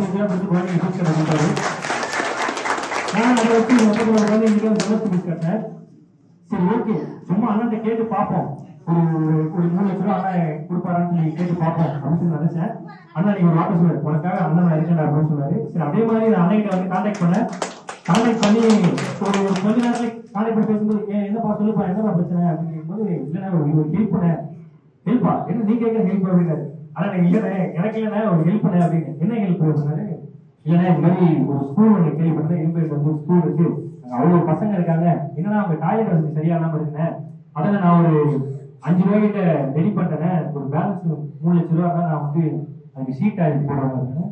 பத்து வருஷம் படிச்சு சரி ஓகே சும்மா அண்ணன் கேட்டு பார்ப்போம் ஒரு ஒரு- மூணு லட்ச ரூபா அண்ணன் கொடுப்பாரான்னு சொல்லி கேட்டு பார்ப்போம் அப்படின்னு நினைச்சேன் அண்ணா நீங்க ஒரு வார்த்தை சொல்லுவாரு உனக்காக அண்ணன் நான் இருக்கேன் அப்படின்னு சொன்னாரு சரி அதே மாதிரி நான் அண்ணன் வந்து கான்டாக்ட் பண்ணேன் கான்டாக்ட் பண்ணி ஒரு கொஞ்ச நேரத்துல கான்டாக்ட் பண்ணி பேசும்போது ஏன் என்னப்பா சொல்லுப்பா என்னப்பா பிரச்சனை அப்படின்னு கேட்கும்போது இல்லைண்ணா ஒரு ஹெல்ப் பண்ண ஹெல்ப்பா என்ன நீ கேட்க ஹெல்ப் அப்படின்னாரு ஆனா இல்லைண்ணே எனக்கு இல்லைண்ணே ஒரு ஹெல்ப் பண்ண அப்படின்னு. என்ன ஹெல்ப் பண்ணாரு இல்லைண்ணே இந்த மாதிரி ஒரு ஸ்கூல் ஒன்று கேள்விப்பட்டேன். இரும்பேட் வந்து ஸ்கூல் இருக்கு. அவ்வளோ அவ்வளவு பசங்க இருக்காங்க. என்னன்னா அவங்க டாய்லெட் வசதி சரியா இருந்தேன் இருக்குண்ணே அதில் நான் ஒரு அஞ்சு ரூபாய் கிட்ட ரெடி பண்ணிட்டேன் ஒரு பேலன்ஸ் மூணு லட்ச ரூபா நான் வந்து அதுக்கு சீட் ஆகி போடுறாங்க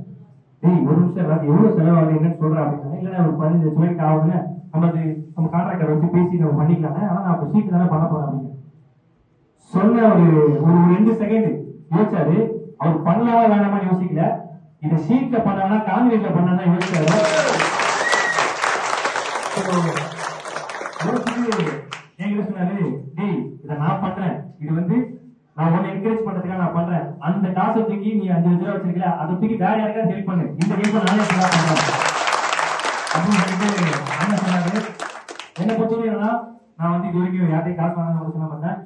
டேய் ஒரு நிமிஷம் இல்லாத எவ்வளவு செலவாகுது என்னன்னு சொல்கிறேன் அப்படின்னு இல்லைன்னா ஒரு பதினஞ்சு லட்ச ரூபாய்க்கு ஆகுதுன்னு. நம்ம அது நம்ம கான்ட்ராக்டர் வச்சு பேசி நம்ம பண்ணிக்கலாம் ஆனா நான் அப்போ சீட்டு தானே பண்ண போறேன் அப்படின்னு. சொன்ன ஒரு ஒரு ரெண்டு செகண்ட் யோசிச்சாரு அவர் பண்ணலாமா வேணாமா யோசிக்கல. இதை ஷீட்ல பண்ணானா காங்கிரீட்ல பண்ணானா யோசிச்சாரு யோசிச்சு என்கிட்ட சொன்னாரு டேய் இதை நான் பண்றேன். இது வந்து நான் உன்னை என்கரேஜ் பண்றதுக்காக நான் பண்றேன். அந்த காசை தூக்கி நீ அஞ்சு லட்ச ரூபா வச்சிருக்கல அதை தூக்கி வேற யாருக்காவது ஹெல்ப் பண்ணு. இந்த ஹெல்ப் நானே ஃபுல்லா பண்றேன் அப்படின்னு சொல்லிட்டு அண்ணன் சொன்னாரு என்னை பொறுத்தவரை நான் வந்து இது வரைக்கும் யார்ட்டையும் காசு வாங்க சொல்ல மாட்டேன்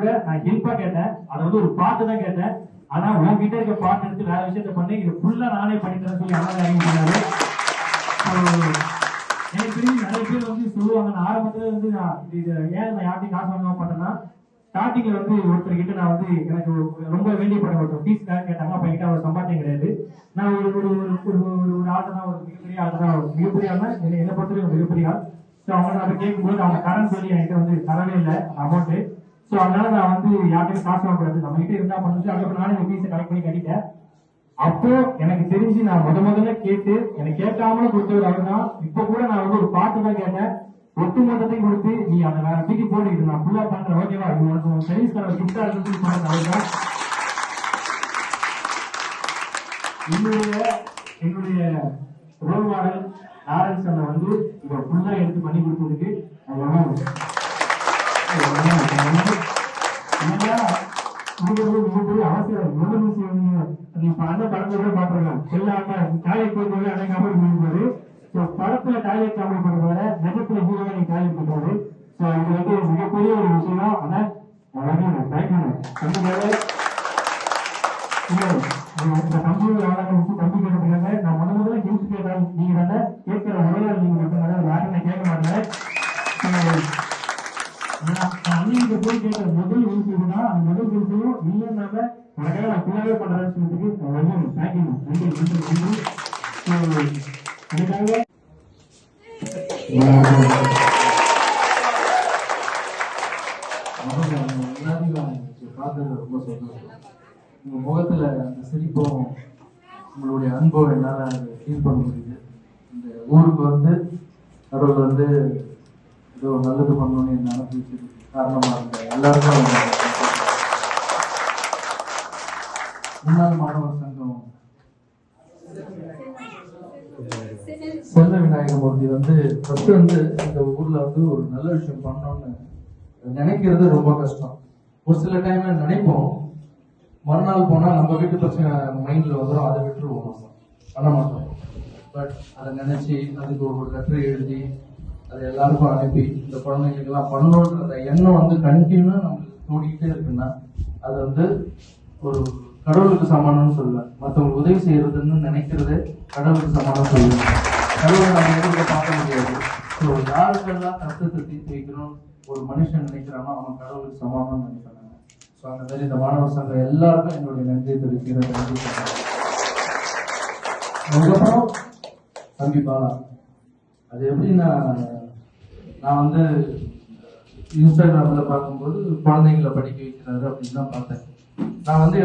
கூட நான் ஹெல்ப்பா கேட்டேன். அதை வந்து ஒரு பாட்டு தான் கேட்டேன். ஆனா உங்ககிட்ட இருக்க பாட்டு எடுத்து வேற விஷயத்த பண்ணி இது ஃபுல்லா நானே பண்ணிட்டேன்னு சொல்லி யாராவது இறங்கி எனக்கு தெரிஞ்சு நிறைய பேர் வந்து சொல்லுவாங்க. நான் ஆரம்பத்துல வந்து நான் இது ஏன் நான் யார்ட்டையும் காசு வாங்காம பண்ணேன்னா ஸ்டார்டிங்ல வந்து ஒருத்தர் கிட்ட நான் வந்து எனக்கு ரொம்ப வேண்டியப்பட்ட ஒருத்தர் தான் கேட்டாங்க. அப்ப என்கிட்ட அவர் சம்பாத்தியம் கிடையாது. நான் ஒரு ஒரு ஒரு ஒரு ஒரு ஒரு ஆள் தான் ஒரு மிகப்பெரிய ஆள் தான் ஒரு மிகப்பெரிய ஆள் என்னை என்னை பொறுத்தவரை மிகப்பெரிய ஆள். ஸோ அவங்க நான் கேட்கும்போது அவங்க கடன் சொல்லி என்கிட்ட வந்து தரவே இல்லை. அமௌண்ட்டு ஸோ அதனால நான் வந்து யார்ட்டையும் காசு வாங்கக்கூடாது. நம்ம கிட்ட இருந்தா பண்ணுச்சு அதுக்கப்புறம் நானே ஃபீஸை கலெக்ட் பண்ணி கட்டிட்டேன். அப்போ எனக்கு தெரிஞ்சு நான் முத முதல்ல கேட்டு எனக்கு கேட்காமலும் கொடுத்தவர் அவர் தான் இப்ப கூட நான் வந்து ஒரு பாட்டு தான் கேட்டேன். ஒட்டு மொத்தத்தையும் கொடுத்து நீ அந்த வேற தூக்கி போட்டு இது நான் ஃபுல்லா பண்றேன். ஓகேவா இது உனக்கு சர்வீஸ் தர கிஃப்டா இருக்கு சொன்னது அவர் தான் என்னுடைய என்னுடைய ரோல் மாடல் லாரன்ஸ் வந்து இதை ஃபுல்லா எடுத்து பண்ணி கொடுத்ததுக்கு அது இப்ப அண்ணன் இல்லாம டாய்லெட் போய் அண்ணன் காமெடி ஸோ படத்துல டாய்லெட் காமெடி பண்றத நிஜத்துல ஹீரோவா நீ டாய்லெட் பண்றாரு ஸோ இது வந்து ஒரு மிகப்பெரிய ஒரு விஷயம். ஆனா நான் பயக்கணும் இந்த தம்பி வச்சு தம்பி நான் முத முதல்ல ஹெல்ப் கேட்டேன் நீங்க தானே கேட்கிற நீங்க மட்டும் யாரும் நான் கேட்க மாட்டேன் அன்னைக்கு போய் கேட்ட முதல் ஹெல்ப் இதுதான். அந்த முதல் ஹெல்ப்பையும் இல்லைன்னாம அதுக்காக நான் ஃபுல்லாகவே பண்ணுறேன்னு சொன்னதுக்கு ரொம்ப தேங்க்யூ நன்றி நன்றி நன்றி So, எனக்காக ரொம்ப சந்தோஷம். உங்க முகத்துல அந்த சிரிப்பும் உங்களுடைய அன்பும் என்னால ஃபீல் பண்ண முடியுது. இந்த ஊருக்கு வந்து கடவுள் வந்து ஏதோ நல்லது பண்ணணும்னு என்ன அனுப்பிச்சு காரணமா இருந்த எல்லாருக்கும் ரொம்ப சந்தோஷம். முன்னாள் மாணவர் சங்கம். செல்ல விநாயகமூர்த்தி வந்து ஃபர்ஸ்ட் வந்து இந்த ஊர்ல வந்து ஒரு நல்ல விஷயம் பண்ணோம்னு நினைக்கிறது ரொம்ப கஷ்டம். ஒரு சில டைம்ல நினைப்போம். மறுநாள் போனா நம்ம வீட்டு பிரச்சனை மைண்ட்ல வந்துடும் அதை விட்டுருவோம் பண்ண மாட்டோம். பட் அதை நினைச்சு அதுக்கு ஒரு லெட்டர் எழுதி அதை எல்லாருக்கும் அனுப்பி இந்த குழந்தைங்களுக்கெல்லாம் பண்ணணுன்ற எண்ணம் வந்து கண்டினியூ நம்மளுக்கு தோடிக்கிட்டே இருக்குன்னா அது வந்து ஒரு கடவுளுக்கு சமானம்னு சொல்லுவேன் மற்றவங்களுக்கு உதவி செய்யறதுன்னு நினைக்கிறதே கடவுளுக்கு சமானம் சொல்லுவேன் கடவுளை நம்ம எதிர்க்க பார்க்க முடியாது. ஸோ யாருக்கெல்லாம் கஷ்டத்தை தீர்த்து வைக்கணும் ஒரு மனுஷன் நினைக்கிறானோ அவன் கடவுளுக்கு சமானம்னு நினைக்கிறாங்க ஸோ அந்த மாதிரி இந்த மாணவர் சங்கம் எல்லாருக்கும் என்னுடைய நன்றியை தெரிவிக்கிறேன். நன்றி. சொல்றேன். அதுக்கப்புறம் தம்பி பாலா அது எப்படின்னா நான் வந்து இன்ஸ்டாகிராமில் பார்க்கும்போது குழந்தைங்களை படிக்க வைக்கிறாரு அப்படின்னு தான் பார்த்தேன். நான் வந்து